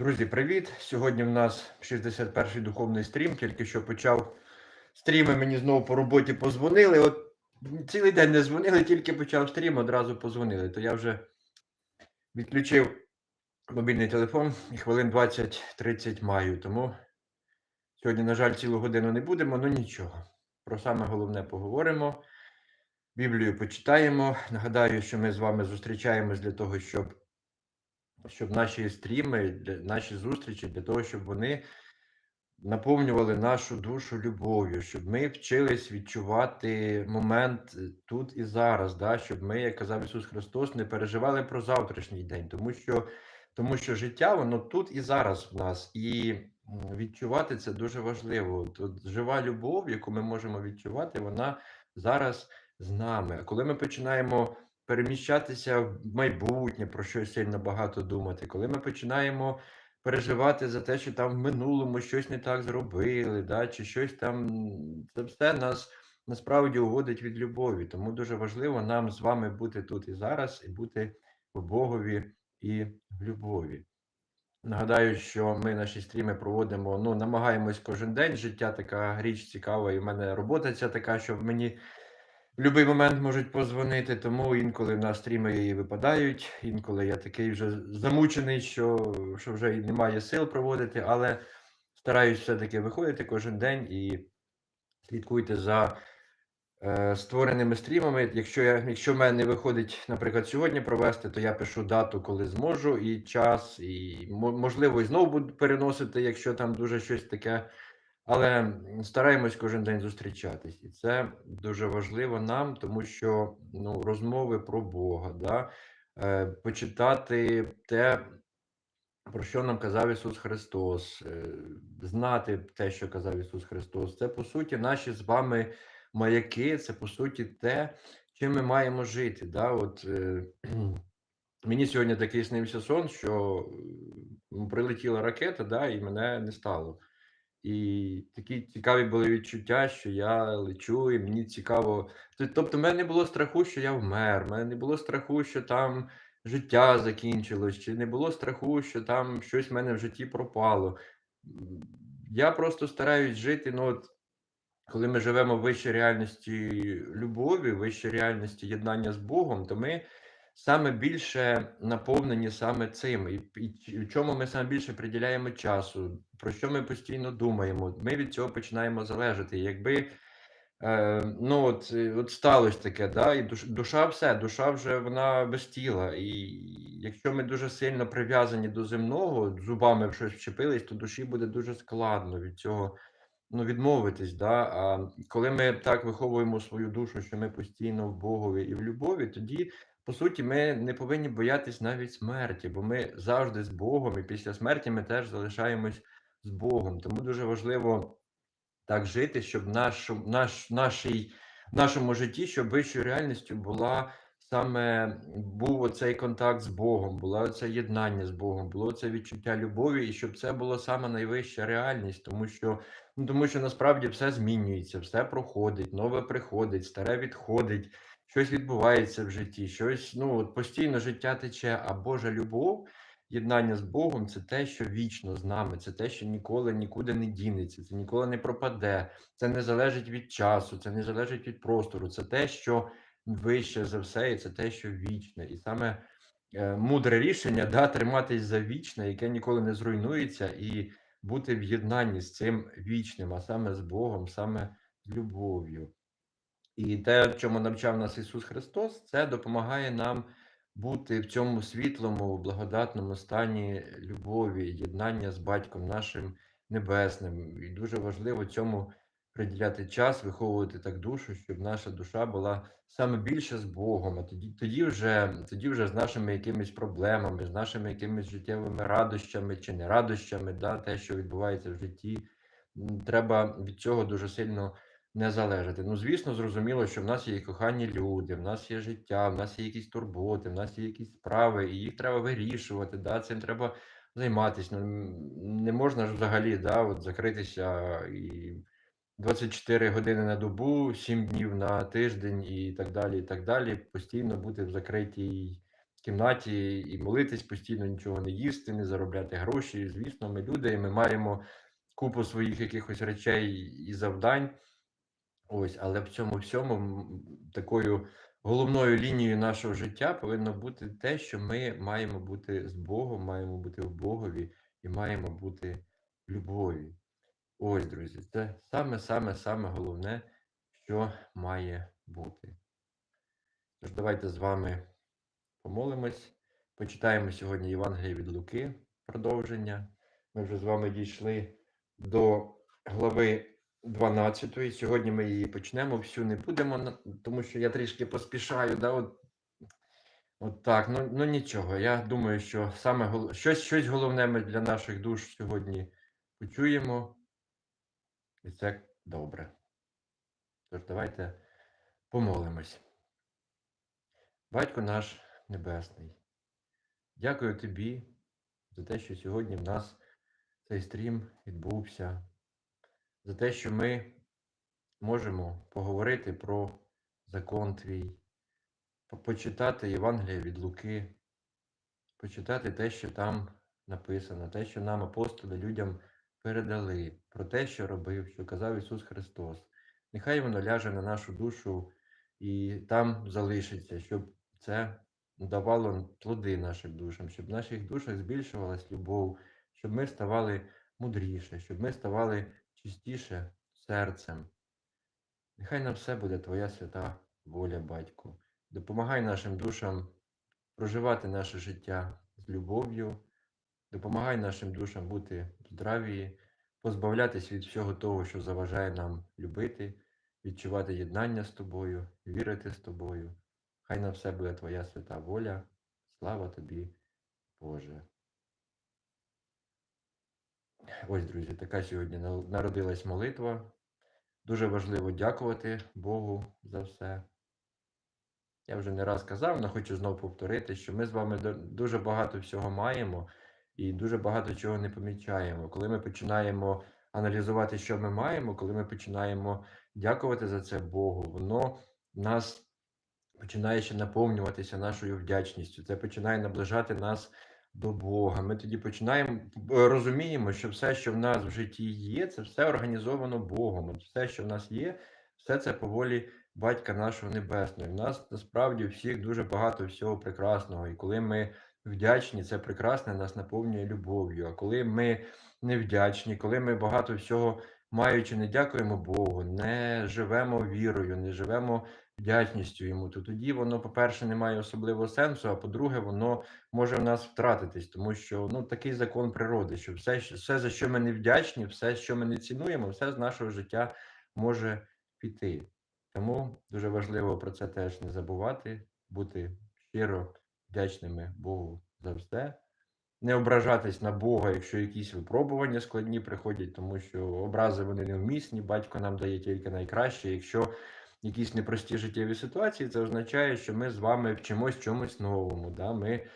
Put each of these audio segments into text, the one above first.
Друзі, привіт! Сьогодні в нас 61-й духовний стрім. Тільки що почав стріми, мені знову по роботі позвонили. От цілий день не дзвонили, тільки почав стрім, одразу позвонили. То я вже відключив мобільний телефон і хвилин 20-30 маю. Тому сьогодні, на жаль, цілу годину не будемо, ну нічого. Про саме головне поговоримо. Біблію почитаємо. Нагадаю, що ми з вами зустрічаємось для того, щоб щоб наші стріми, наші зустрічі, для того, щоб вони наповнювали нашу душу любов'ю, щоб ми вчились відчувати момент е, тут і зараз, да? щоб ми, як казав Ісус Христос, не переживали про завтрашній день, тому що, тому що життя, воно тут і зараз в нас. І відчувати це дуже важливо. Тут жива любов, яку ми можемо відчувати, вона зараз з нами. А коли ми починаємо переміщатися в майбутнє, про щось сильно багато думати, коли ми починаємо переживати за те, що там в минулому щось не так зробили, да, чи щось там, це все нас насправді уводить від любові. Тому дуже важливо нам з вами бути тут і зараз, і бути в Богові і в любові. Нагадаю, що ми наші стріми проводимо, ну, намагаємось кожен день. Життя така річ цікава, і в мене робота ця така, що мені будь-який момент можуть позвонити, тому інколи на стріми її випадають, інколи я такий вже замучений, що що вже і немає сил проводити, але стараюсь все-таки виходити кожен день і слідкуйте за е, створеними стрімами. Якщо я, якщо в мене не виходить, наприклад, сьогодні провести, то я пишу дату, коли зможу, і час, і можливо, і знову буду переносити, якщо там дуже щось таке. Але стараємось кожен день зустрічатись, і це дуже важливо нам, тому що ну, розмови про Бога, да? е, почитати те, про що нам казав Ісус Христос, е, знати те, що казав Ісус Христос, це по суті наші з вами маяки, це по суті те, чим ми маємо жити. Да? От, е, Мені сьогодні такий снився сон, що прилетіла ракета, да, і мене не стало. І такі цікаві були відчуття, що я лечу, і мені цікаво. Тобто, в мене не було страху, що я вмер, в мене не було страху, що там життя закінчилось, чи не було страху, що там щось в мене в житті пропало. Я просто стараюсь жити. ну от, Коли ми живемо в вищій реальності любові, вищій реальності єднання з Богом, то ми саме більше наповнені саме цим, і, і в чому ми саме більше приділяємо часу, про що ми постійно думаємо. Ми від цього починаємо залежати. Якби е, ну от от сталося таке, да, і душ, душа все, душа вже вона без тіла. І якщо ми дуже сильно прив'язані до земного, зубами в щось вчепились, то душі буде дуже складно від цього. Ну, відмовитись, да. А коли ми так виховуємо свою душу, що ми постійно в Богові і в любові, тоді по суті, ми не повинні боятись навіть смерті, бо ми завжди з Богом, і після смерті ми теж залишаємось з Богом. Тому дуже важливо так жити, щоб наш, наш, нашій, нашому житті, щоб вищою реальністю була саме був оцей контакт з Богом, було це єднання з Богом, було це відчуття любові, і щоб це було саме найвища реальність, тому що ну, тому що насправді все змінюється, все проходить, нове приходить, старе відходить щось відбувається в житті, щось ну от постійно життя тече, а Божа любов, єднання з Богом це те, що вічно з нами, це те, що ніколи нікуди не дінеться, це ніколи не пропаде, це не залежить від часу, це не залежить від простору, це те, що вище за все, і це те, що вічне. І саме е, мудре рішення да, триматись за вічне, яке ніколи не зруйнується, і бути в єднанні з цим вічним, а саме з Богом, саме з любов'ю. І те, чому навчав нас Ісус Христос, це допомагає нам бути в цьому світлому, благодатному стані любові, єднання з батьком нашим небесним. І дуже важливо цьому приділяти час, виховувати так душу, щоб наша душа була саме більше з Богом. А тоді тоді вже тоді вже з нашими якимись проблемами, з нашими якимись життєвими радощами чи нерадощами, да, те, що відбувається в житті, треба від цього дуже сильно не залежати. Ну, звісно, зрозуміло, що в нас є кохані люди, в нас є життя, в нас є якісь турботи, в нас є якісь справи, і їх треба вирішувати. Да? Цим треба займатися. Ну, не можна ж взагалі да, от закритися і 24 години на добу, 7 днів на тиждень і так далі. і так далі, Постійно бути в закритій кімнаті і молитись постійно, нічого не їсти, не заробляти гроші. Звісно, ми люди, і ми маємо купу своїх якихось речей і завдань. Ось, але в цьому всьому такою головною лінією нашого життя повинно бути те, що ми маємо бути з Богом, маємо бути в Богові і маємо бути в любові. Ось, друзі, це саме, саме, саме головне, що має бути. Тож давайте з вами помолимось. Почитаємо сьогодні Євангеліє від Луки, продовження. Ми вже з вами дійшли до глави 12. Сьогодні ми її почнемо. Всю не будемо, тому що я трішки поспішаю. Да? От, от так, ну, ну нічого. Я думаю, що саме гол- щось, щось головне ми для наших душ сьогодні почуємо. І це добре. Тож давайте помолимось. Батько наш Небесний, дякую тобі за те, що сьогодні в нас цей стрім відбувся, за те, що ми можемо поговорити про закон твій, почитати Євангеліє від Луки, почитати те, що там написано, те, що нам апостоли людям передали, про те, що робив, що казав Ісус Христос. Нехай воно ляже на нашу душу і там залишиться, щоб це давало плоди нашим душам, щоб в наших душах збільшувалась любов, щоб ми ставали мудріше, щоб ми ставали чистіше серцем. Нехай на все буде Твоя свята воля, Батьку. Допомагай нашим душам проживати наше життя з любов'ю, допомагай нашим душам бути в здравії, позбавлятись від всього того, що заважає нам любити, відчувати єднання з тобою, вірити з тобою. Хай на все буде Твоя свята воля. Слава тобі, Боже. Ось, друзі, така сьогодні на- народилась молитва. Дуже важливо дякувати Богу за все. Я вже не раз казав, але хочу знову повторити, що ми з вами дуже багато всього маємо і дуже багато чого не помічаємо. Коли ми починаємо аналізувати, що ми маємо, коли ми починаємо дякувати за це Богу, воно нас починає ще наповнюватися нашою вдячністю. Це починає наближати нас до Бога. Ми тоді починаємо е, розуміємо, що все, що в нас в житті є, це все організовано Богом. От все, що в нас є, все це по волі Батька нашого Небесного. В нас насправді всіх дуже багато всього прекрасного. І коли ми вдячні, це прекрасне нас наповнює любов'ю. А коли ми невдячні, коли ми багато всього маючи, не дякуємо Богу, не живемо вірою, не живемо вдячністю йому, то тоді воно, по-перше, не має особливого сенсу, а по-друге, воно може в нас втратитись, тому що ну такий закон природи, що все, все, за що ми не вдячні, все, що ми не цінуємо, все з нашого життя може піти. Тому дуже важливо про це теж не забувати, бути щиро вдячними Богу за все. Не ображатись на Бога, якщо якісь випробування складні приходять, тому що образи вони невмісні, батько нам дає тільки найкраще. Якщо якісь непрості життєві ситуації, це означає, що ми з вами вчимось чомусь новому. Да? Ми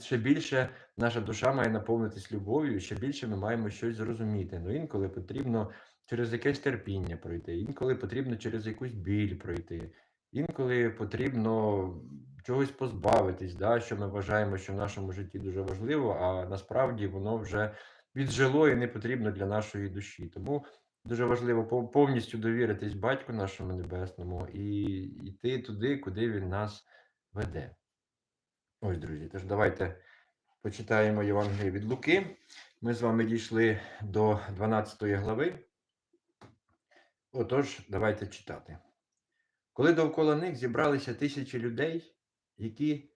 ще, більше наша душа має наповнитись любов'ю, ще більше ми маємо щось зрозуміти. Ну інколи потрібно через якесь терпіння пройти, інколи потрібно через якусь біль пройти, інколи потрібно чогось позбавитись, да? що ми вважаємо, що в нашому житті дуже важливо, а насправді воно вже віджило і не потрібно для нашої душі. Тому Дуже важливо повністю довіритись батьку нашому небесному і йти туди, куди він нас веде. Ось, друзі, тож давайте почитаємо Євангеліє від Луки. Ми з вами дійшли до 12 глави. Отож, давайте читати. Коли довкола них зібралися тисячі людей, які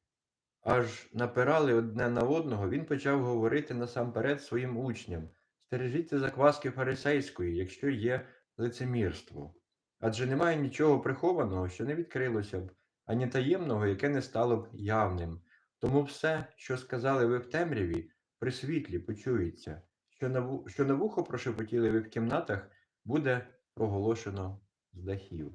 аж напирали одне на одного, він почав говорити насамперед своїм учням: стережіться закваски фарисейської, якщо є лицемірство. Адже немає нічого прихованого, що не відкрилося б, ані таємного, яке не стало б явним. Тому все, що сказали ви в темряві, при світлі почується, що на, що на вухо прошепотіли ви в кімнатах, буде проголошено з дахів.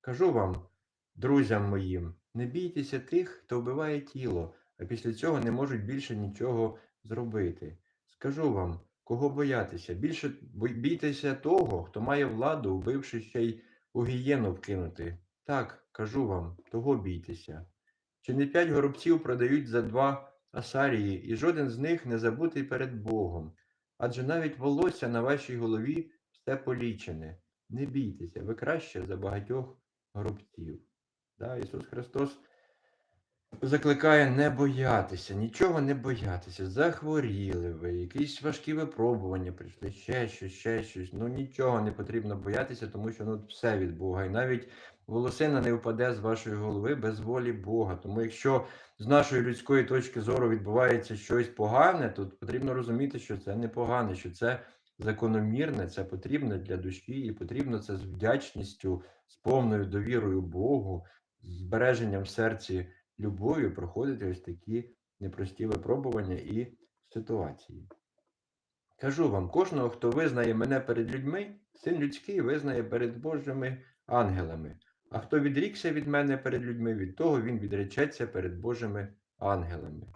Кажу вам, друзям моїм, не бійтеся тих, хто вбиває тіло, а після цього не можуть більше нічого зробити. Скажу вам, кого боятися? Більше бійтеся того, хто має владу, вбивши ще й у гієну вкинути. Так, кажу вам, того бійтеся. Чи не п'ять горобців продають за два асарії, і жоден з них не забутий перед Богом? Адже навіть волосся на вашій голові все полічене. Не бійтеся, ви краще за багатьох горобців. Да, Ісус Христос закликає не боятися, нічого не боятися. Захворіли ви, якісь важкі випробування прийшли, ще щось, ще щось. Ну нічого не потрібно боятися, тому що ну, все від Бога. І навіть волосина не впаде з вашої голови без волі Бога. Тому якщо з нашої людської точки зору відбувається щось погане, то потрібно розуміти, що це не погане, що це закономірне, це потрібно для душі, і потрібно це з вдячністю, з повною довірою Богу, збереженням в серці любов'ю проходити ось такі непрості випробування і ситуації. Кажу вам, кожного, хто визнає мене перед людьми, син людський визнає перед Божими ангелами. А хто відрікся від мене перед людьми, від того він відречеться перед Божими ангелами.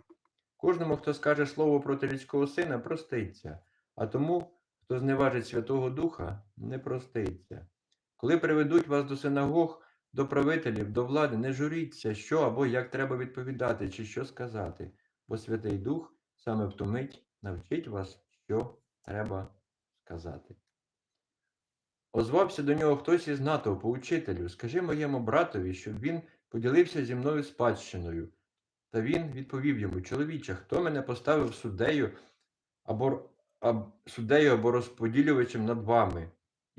Кожному, хто скаже слово проти людського сина, проститься, а тому, хто зневажить Святого Духа, не проститься. Коли приведуть вас до синагог, до правителів, до влади, не журіться, що або як треба відповідати, чи що сказати, бо Святий Дух саме в ту мить навчить вас, що треба сказати. Озвався до нього хтось із натовпу, учителю, скажи моєму братові, щоб він поділився зі мною спадщиною. Та він відповів йому: Чоловіче, хто мене поставив суддею або, аб, суддею або розподілювачем над вами?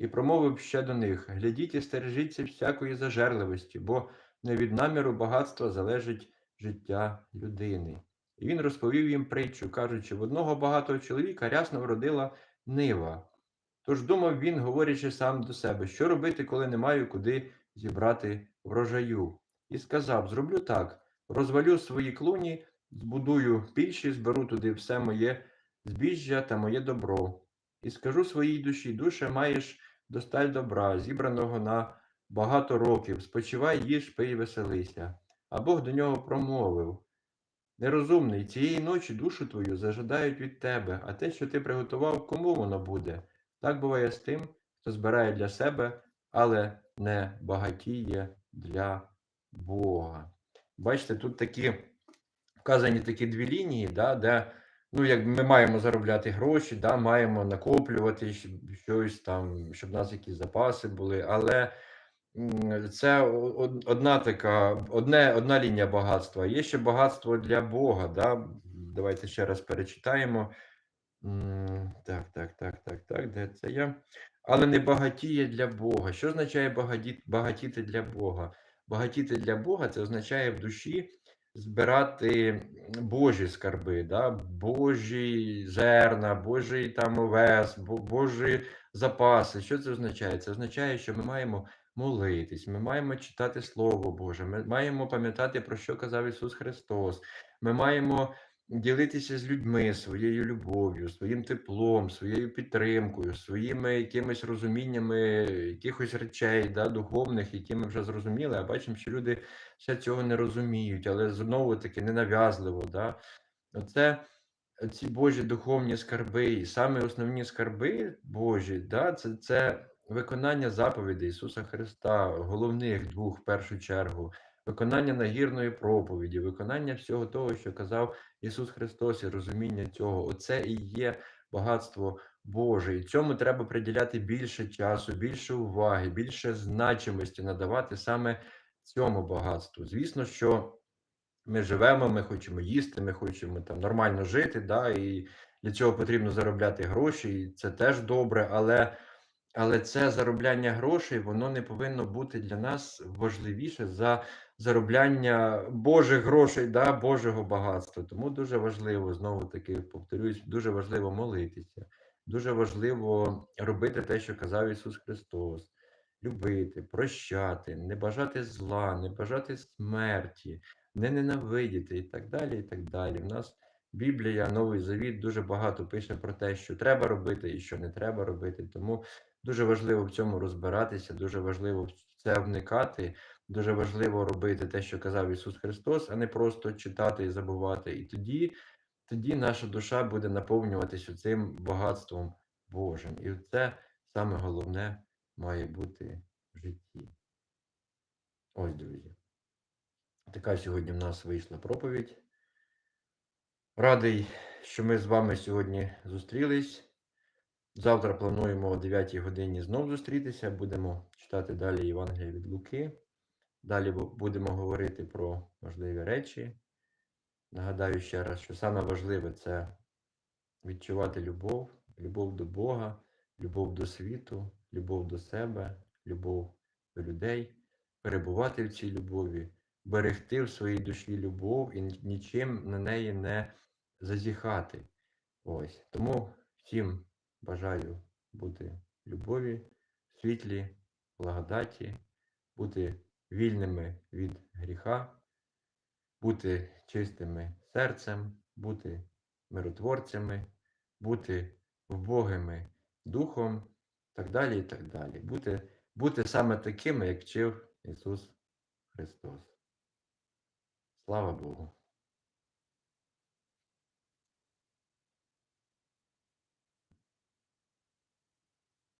І промовив ще до них: Глядіть і стережіться всякої зажерливості, бо не від наміру багатства залежить життя людини. І він розповів їм притчу, кажучи, в одного багатого чоловіка рясно вродила нива. Тож думав він, говорячи сам до себе, що робити, коли не маю куди зібрати врожаю. І сказав: Зроблю так: розвалю свої клуні, збудую пільші, зберу туди все моє збіжжя та моє добро. І скажу своїй душі: душе, маєш досталь добра, зібраного на багато років, спочивай, їж, пий, веселися. А Бог до нього промовив. Нерозумний, цієї ночі душу твою зажадають від тебе, а те, що ти приготував, кому воно буде? Так буває з тим, хто збирає для себе, але не багатіє для Бога. Бачите, тут такі вказані такі дві лінії, да, де ну, як ми маємо заробляти гроші, да, маємо накоплювати щось там, щоб в нас якісь запаси були, але це одна така, одне, одна лінія багатства. Є ще багатство для Бога. Да? Давайте ще раз перечитаємо. Так, так, так, так, так, де це я? Але не багатіє для Бога. Що означає багатіти для Бога? Багатіти для Бога це означає в душі збирати Божі скарби, да? Божі зерна, Божий там овес, Божі запаси. Що це означає? Це означає, що ми маємо молитись, ми маємо читати Слово Боже, ми маємо пам'ятати, про що казав Ісус Христос. Ми маємо ділитися з людьми своєю любов'ю, своїм теплом, своєю підтримкою, своїми якимись розуміннями якихось речей, да, духовних, які ми вже зрозуміли, а бачимо, що люди ще цього не розуміють, але знову таки ненав'язливо. Да. Оце ці Божі духовні скарби, і саме основні скарби Божі, да, це, це виконання заповідей Ісуса Христа, головних двох в першу чергу, виконання нагірної проповіді, виконання всього того, що казав Ісус Христос, і розуміння цього. Оце і є багатство Боже. І цьому треба приділяти більше часу, більше уваги, більше значимості надавати саме цьому багатству. Звісно, що ми живемо, ми хочемо їсти, ми хочемо там нормально жити, да, і для цього потрібно заробляти гроші, і це теж добре, але. Але це заробляння грошей, воно не повинно бути для нас важливіше за заробляння Божих грошей, да, Божого багатства. Тому дуже важливо, знову таки повторюсь, дуже важливо молитися, дуже важливо робити те, що казав Ісус Христос, любити, прощати, не бажати зла, не бажати смерті, не ненавидіти і так далі. і так далі. У нас Біблія, Новий Завіт дуже багато пише про те, що треба робити і що не треба робити. Тому Дуже важливо в цьому розбиратися, дуже важливо це вникати, дуже важливо робити те, що казав Ісус Христос, а не просто читати і забувати. І тоді тоді наша душа буде наповнюватися цим багатством Божим. І це саме головне має бути в житті. Ось, друзі. Така сьогодні в нас вийшла проповідь. Радий, що ми з вами сьогодні зустрілись. Завтра плануємо о 9 годині знов зустрітися. Будемо читати далі Євангелія від Луки. Далі будемо говорити про важливі речі. Нагадаю ще раз, що саме важливе це відчувати любов, любов до Бога, любов до світу, любов до себе, любов до людей, перебувати в цій любові, берегти в своїй душі любов і нічим на неї не зазіхати. Ось. Тому всім бажаю бути любові, світлі, благодаті, бути вільними від гріха, бути чистими серцем, бути миротворцями, бути вбогими духом, так далі і так далі. Бути, бути саме такими, як вчив Ісус Христос. Слава Богу!